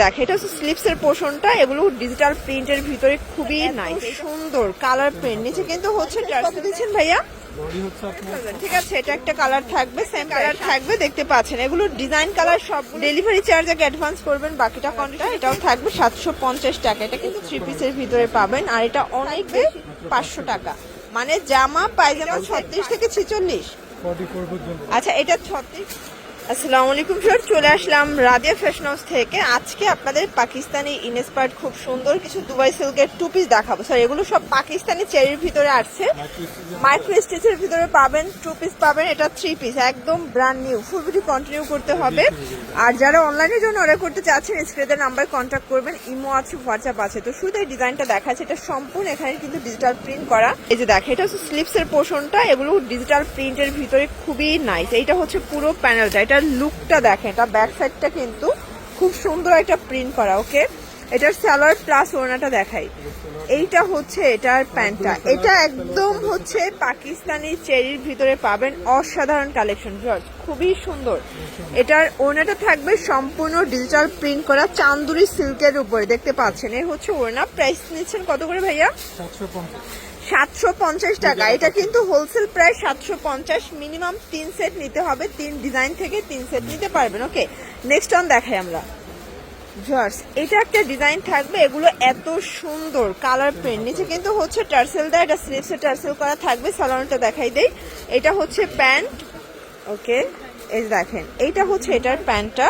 দেখ এটা হচ্ছে স্লিপস এর পোর্শনটা এগুলো ডিজিটাল প্রিন্টের ভিতরে খুবই নাইস সুন্দর কালার প্রিন্ট নিচে কিন্তু হচ্ছে দিচ্ছেন ভাইয়া। বডি হচ্ছে আপনার ঠিক আছে এটা একটা কালার থাকবে সেম কালার থাকবে দেখতে পাচ্ছেন। এগুলো ডিজাইন কালার সব ডেলিভারি চার্জ আগে অ্যাডভান্স করবেন বাকিটা কন্ডিশন এটাও থাকবে সাতশো পঞ্চাশ টাকা। এটা কিন্তু থ্রি পিসের ভিতরে পাবেন আর এটা অনেক বেশি পাঁচশো টাকা। মানে জামা পায়জামা ছত্রিশ থেকে ছেচল্লিশ। আচ্ছা এটা ছত্রিশ আসসালামু আলাইকুম স্যার চলে আসলাম রাদিয়া ফ্যাশন হাউস থেকে। আজকে আপনাদের পাকিস্তানি ইনস্পায়ার্ড খুব সুন্দর কিছু দুবাই সিল্কের টু পিস দেখাবো। স্যার এগুলো সব পাকিস্তানি চেরির ভিতরে আসছে। মাইক্রো স্টিচের ভিতরে পাবেন টু পিস পাবেন, এটা থ্রি পিস একদম brand new full video continue করতে হবে। আর যারা অনলাইনের জন্য অর্ডার করতে চাচ্ছেন স্ক্রিনের নাম্বার কন্ট্যাক্ট করবেন, ইমো আছে হোয়াটসঅ্যাপ আছে। তো শুধু এই ডিজাইনটা দেখাচ্ছে, এটা সম্পূর্ণ এখানে কিন্তু ডিজিটাল প্রিন্ট করা। এই যে দেখে এটা হচ্ছে স্লিপসের পোর্শনটা এগুলো ডিজিটাল প্রিন্টের ভিতরে খুবই নাইস এইটা হচ্ছে পুরো প্যানেলটা এটার লুকটা দেখেন, এটা ব্যাক সাইডটা কিন্তু খুব সুন্দর একটা প্রিন্ট করা ওকে এটার স্যালার প্লাস ওড়নাটা দেখাই। এইটা হচ্ছে এটার প্যান্টটা। এটা একদম হচ্ছে পাকিস্তানি চেরির ভিতরে পাবেন অসাধারণ কালেকশন খুবই সুন্দর। এটার ওড়নাটা থাকবে সম্পূর্ণ ডিজিটাল প্রিন্ট করা চান্দুরি সিল্কের উপরে, দেখতে পাচ্ছেন? এই হচ্ছে ওড়না। প্রাইস নিচ্ছেন কত করে ভাইয়া? সাতশো পঞ্চাশ টাকা। এটা কিন্তু হোলসেল প্রাইস সাতশো পঞ্চাশ মিনিমাম তিন সেট নিতে হবে। তিন ডিজাইন থেকে তিন সেট নিতে পারবেন। ওকে নেক্সট অন দেখাই আমরা। জার্স এটা একটা ডিজাইন থাকবে। এগুলো এত সুন্দর কালার প্রিন্ট নিচে কিন্তু হচ্ছে টার্সেল দেয় এটা স্লিপসে টার্সেল করা থাকবে। সালোয়ারটা দেখাই দেই। এটা হচ্ছে প্যান্ট ওকে এই দেখেন এইটা হচ্ছে এটার প্যান্টটা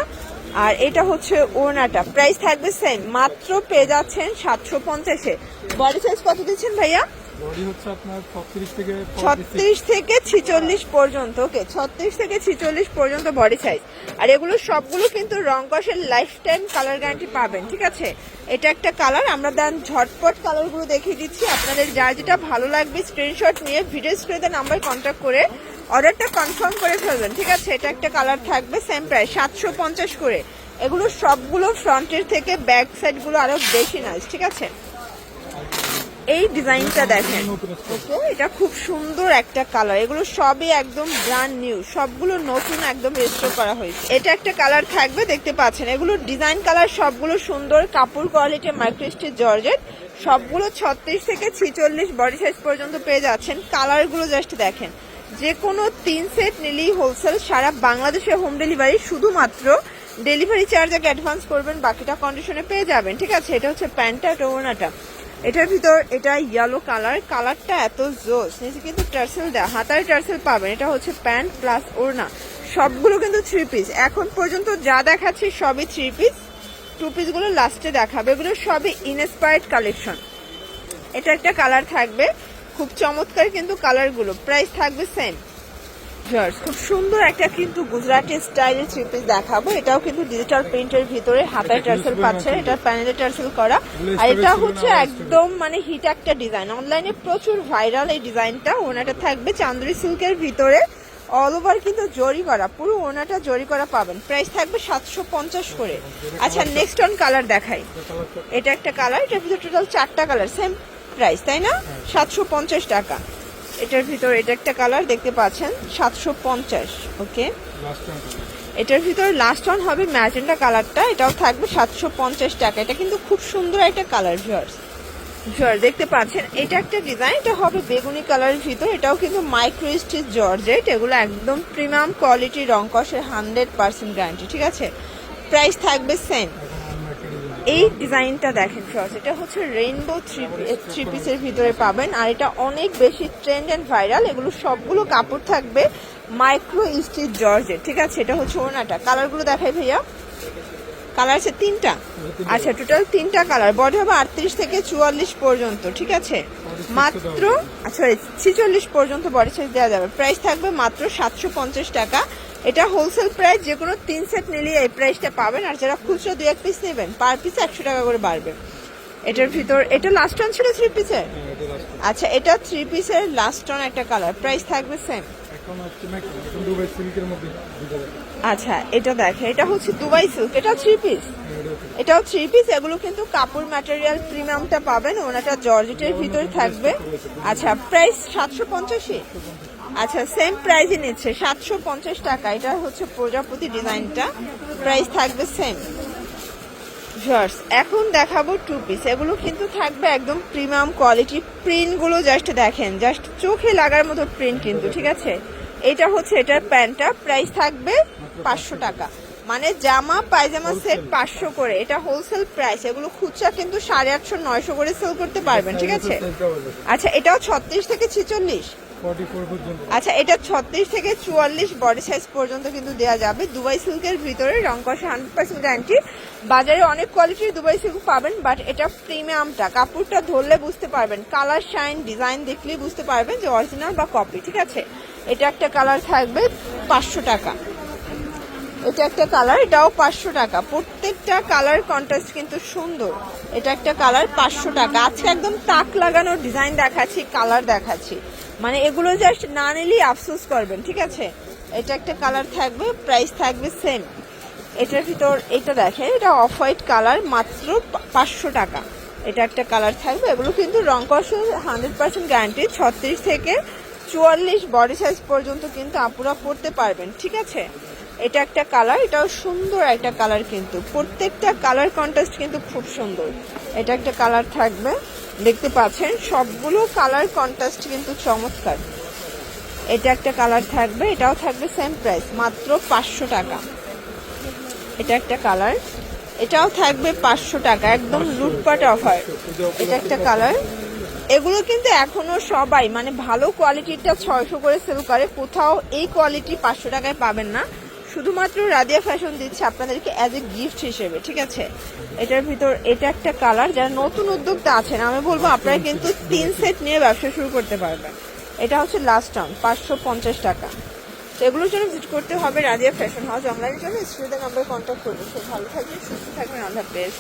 আর এটা হচ্ছে ওড়নাটা। প্রাইস থাকবে সেম মাত্র পেয়ে যাচ্ছেন সাতশো পঞ্চাশে। বডি সাইজ কত দিচ্ছেন ভাইয়া? ছত্রিশ থেকে ছিচল্লিশ পর্যন্ত ওকে ছত্রিশ থেকে ছিচল্লিশ পর্যন্ত বডি সাইজ আর এগুলো সবগুলো কিন্তু রং কষের লাইফ টাইম কালার গ্যারান্টি পাবেন, ঠিক আছে? এটা একটা কালার আমরা দেন ঝটপট কালারগুলো দেখিয়ে দিচ্ছি। আপনাদের যার যেটা ভালো লাগবে স্ক্রিনশট নিয়ে ভিডিও স্ক্রিনে নাম্বার কন্ট্যাক্ট করে অর্ডারটা কনফার্ম করে ফেলবেন, ঠিক আছে? এটা একটা কালার থাকবে সেম প্রাইস সাতশো পঞ্চাশ করে। এগুলো সবগুলো ফ্রন্টের থেকে ব্যাক সাইডগুলো আরও বেশি নাইস ঠিক আছে? এই ডিজাইনটা দেখেন। ওকে, এটা খুব সুন্দর একটা কালার এগুলো সবই একদম ব্র্যান্ড নিউ সবগুলো নতুন একদম রেজিস্টার করা হয়েছে। এটা একটা কালার থাকবে, দেখতে পাচ্ছেন। এগুলো ডিজাইন কালার সবগুলো সুন্দর, কাপড় কোয়ালিটি মাইক্রোস্টিচ জর্জেট সবগুলো ছত্রিশ থেকে ছিচল্লিশ বডি সাইজ পর্যন্ত পেয়ে যাচ্ছেন। কালারগুলো জাস্ট দেখেন। যে কোনো তিন সেট নিলেই হোলসেল সারা বাংলাদেশে হোম ডেলিভারি শুধুমাত্র ডেলিভারি চার্জ আগে অ্যাডভান্স করবেন, বাকিটা কন্ডিশনে পেয়ে যাবেন। ঠিক আছে? এটা হচ্ছে প্যান্টটা, এটা ওনাটা এটার ভিতর এটা ইয়েলো কালার কালারটা এত জোস নিচে কিন্তু টার্সেল দেয়, হাতায় টার্সেল পাবেন। এটা হচ্ছে প্যান্ট প্লাস ওড়না। সবগুলো কিন্তু থ্রি পিস এখন পর্যন্ত যা দেখাচ্ছি সবই থ্রি পিস টু পিসগুলো লাস্টে দেখাবে। এগুলো সবই ইনস্পায়ার্ড কালেকশন এটা একটা কালার থাকবে। খুব চমৎকার কিন্তু কালারগুলো প্রাইস থাকবে সেম জার্স খুব সুন্দর একটা কিন্তু গুজরাটি স্টাইলের থ্রি পিস দেখাবো। এটাও কিন্তু ডিজিটাল প্রিন্টের ভিতরে হাতায় টার্সেল পাচ্ছে এটা প্যানেলে টার্সেল করা। আর এটা হচ্ছে একদম মানে হিট একটা ডিজাইন অনলাইনে প্রচুর ভাইরাল এই ডিজাইনটা ওনাটা থাকবে চান্দুরি সিল্কের ভিতরে। অল ওভার কিন্তু জরি করা পুরো ওনাটা জরি করা পাবেন। প্রাইস থাকবে সাতশো পঞ্চাশ করে। আচ্ছা নেক্সট অন কালার দেখাই। এটা একটা কালার এটার ভিতরে টোটাল চারটা কালার সেম প্রাইস তাই না? সাতশো পঞ্চাশ টাকা। এটার ভিতর, এটা একটা কালার দেখতে পাচ্ছেন? সাতশো পঞ্চাশ ওকে এটার ভিতর লাস্ট ওয়ান হবে ম্যাজেন্টা কালারটা এটাও থাকবে সাতশো পঞ্চাশ টাকা। এটা কিন্তু খুব সুন্দর একটা কালার ভিউয়ার্স ভিউয়ার দেখতে পাচ্ছেন? এটা একটা ডিজাইন এটা হবে বেগুনি কালারের ভিতর, এটাও কিন্তু মাইক্রো স্টিচ জর্জেট এগুলো একদম প্রিমিয়াম কোয়ালিটি রং কষের হান্ড্রেড পার্সেন্ট গ্যারান্টি ঠিক আছে? প্রাইস থাকবে সেম এই ডিজাইনটা দেখেন ফ্রস এটা হচ্ছে রেইনবো থ্রি থ্রি পিসের ভিতরে পাবেন। আর এটা অনেক বেশি ট্রেন্ড অ্যান্ড ভাইরাল এগুলো সবগুলো কাপড় থাকবে মাইক্রো স্টিচ জর্জের ঠিক আছে? এটা হচ্ছে ওনাটা কালারগুলো দেখাই ভাইয়া। কালার আছে তিনটা? আচ্ছা টোটাল তিনটা কালার বডি হবে আটত্রিশ থেকে চুয়াল্লিশ পর্যন্ত, ঠিক আছে? মাত্র আচ্ছা ছিচল্লিশ পর্যন্ত বডি সাইজ দেওয়া যাবে। প্রাইস থাকবে মাত্র সাতশো পঞ্চাশ টাকা। এটা হোলসেল প্রাইস যে কোনো তিন সেট নিলে এই প্রাইসটা পাবেন। আর যারা খুচরো দু এক পিস নেবেন পার পিস একশো টাকা করে বাড়বে। এটার ভিতর এটা লাস্ট অন ছিল থ্রি পিসের আচ্ছা এটা থ্রি পিসের লাস্ট অন একটা কালার প্রাইস থাকবে সেম আচ্ছা এটা দেখে এটা হচ্ছে দুবাই সিল্ক এটা থ্রি পিস এটাও থ্রি পিস এগুলো কিন্তু কাপড় ম্যাটেরিয়াল প্রিমিয়ামটা পাবেন ওনাটা জর্জেটের ভিতরে থাকবে। আচ্ছা প্রাইস সাতশো পঞ্চাশি আচ্ছা সেম প্রাইসই নিচ্ছে সাতশো পঞ্চাশ টাকা। এটা হচ্ছে প্রজাপতি ডিজাইনটা প্রাইস থাকবে সেম ভিউয়ার্স এখন দেখাবো টু পিস এগুলো কিন্তু থাকবে একদম প্রিমিয়াম কোয়ালিটি প্রিন্টগুলো জাস্ট দেখেন জাস্ট চোখে লাগার মতো প্রিন্ট কিন্তু ঠিক আছে? এটা হচ্ছে এটার প্যান্টটা। প্রাইস থাকবে পাঁচশো টাকা। মানে জামা পায়জামা সেট পাঁচশো করে। এটা হোলসেল প্রাইস এগুলো খুচরা কিন্তু সাড়ে আটশো নয়শো করে সেল করতে পারবেন ঠিক আছে? আচ্ছা এটাও ছত্রিশ থেকে ছিচল্লিশ? আচ্ছা এটা ছত্রিশ থেকে চুয়াল্লিশ বডি সাইজ পর্যন্ত কিন্তু দেওয়া যাবে। দুবাই সিল্কের ভিতরে রং কষা হান্ড্রেড পার্সেন্ট গ্যারান্টি বাজারে অনেক কোয়ালিটির দুবাই সিল্ক পাবেন বাট এটা প্রিমিয়ামটা কাপড়টা ধরলে বুঝতে পারবেন। কালার শাইন ডিজাইন দেখলেই বুঝতে পারবেন যে অরিজিনাল বা কপি ঠিক আছে? এটা একটা কালার থাকবে পাঁচশো টাকা। এটা একটা কালার, এটাও পাঁচশো টাকা। প্রত্যেকটা কালার কন্ট্রাস্ট কিন্তু সুন্দর। এটা একটা কালার পাঁচশো টাকা। আজকে একদম তাক লাগানো ডিজাইন দেখাচ্ছি কালার দেখাচ্ছি। মানে এগুলো জাস্ট না নিলেই আফসোস করবেন, ঠিক আছে? এটা একটা কালার থাকবে প্রাইস থাকবে সেম এটার ভিতর এটা দেখেন, এটা অফ হোয়াইট কালার মাত্র পাঁচশো টাকা। এটা একটা কালার থাকবে, এগুলো কিন্তু রং কষের হান্ড্রেড পার্সেন্ট গ্যারান্টি ছত্রিশ থেকে চুয়াল্লিশ বডি সাইজ পর্যন্ত কিন্তু আপুরা পড়তে পারবেন ঠিক আছে? এটা একটা কালার এটাও সুন্দর একটা কালার কিন্তু। প্রত্যেকটা কালার কন্ট্রাস্ট কিন্তু খুব সুন্দর। এটা একটা কালার থাকবে দেখতে পাচ্ছেন? সবগুলো কালার কন্ট্রাস্ট কিন্তু চমৎকার। এটা একটা কালার থাকবে এটাও থাকবে সেম প্রাইস মাত্র পাঁচশো টাকা। এটা একটা কালার এটাও থাকবে পাঁচশো টাকা একদম লুটপাট অফার এটা একটা কালার এগুলো কিন্তু এখনও সবাই মানে ভালো কোয়ালিটিটা ছয়শো করে সেল করে, কোথাও এই কোয়ালিটি পাঁচশো টাকায় পাবেন না। শুধুমাত্র রাদিয়া ফ্যাশন দিচ্ছে আপনাদেরকে অ্যাজ এ গিফট হিসেবে, ঠিক আছে? এটার ভিতর, এটা একটা কালার যারা নতুন উদ্যোক্তা আছেন, আমি বলব আপনারা কিন্তু তিন সেট নিয়ে ব্যবসা শুরু করতে পারবেন। এটা হচ্ছে লাস্ট টাউন পাঁচশো পঞ্চাশ টাকা। তো এগুলোর জন্য ভিজিট করতে হবে রাদিয়া ফ্যাশন হাউস অনলাইনের জন্য স্ক্রিনের নাম্বার কন্ট্যাক্ট করবেন। সব ভালো থাকবেন, সুস্থ থাকবেন, আল্লাহ হাফেজ।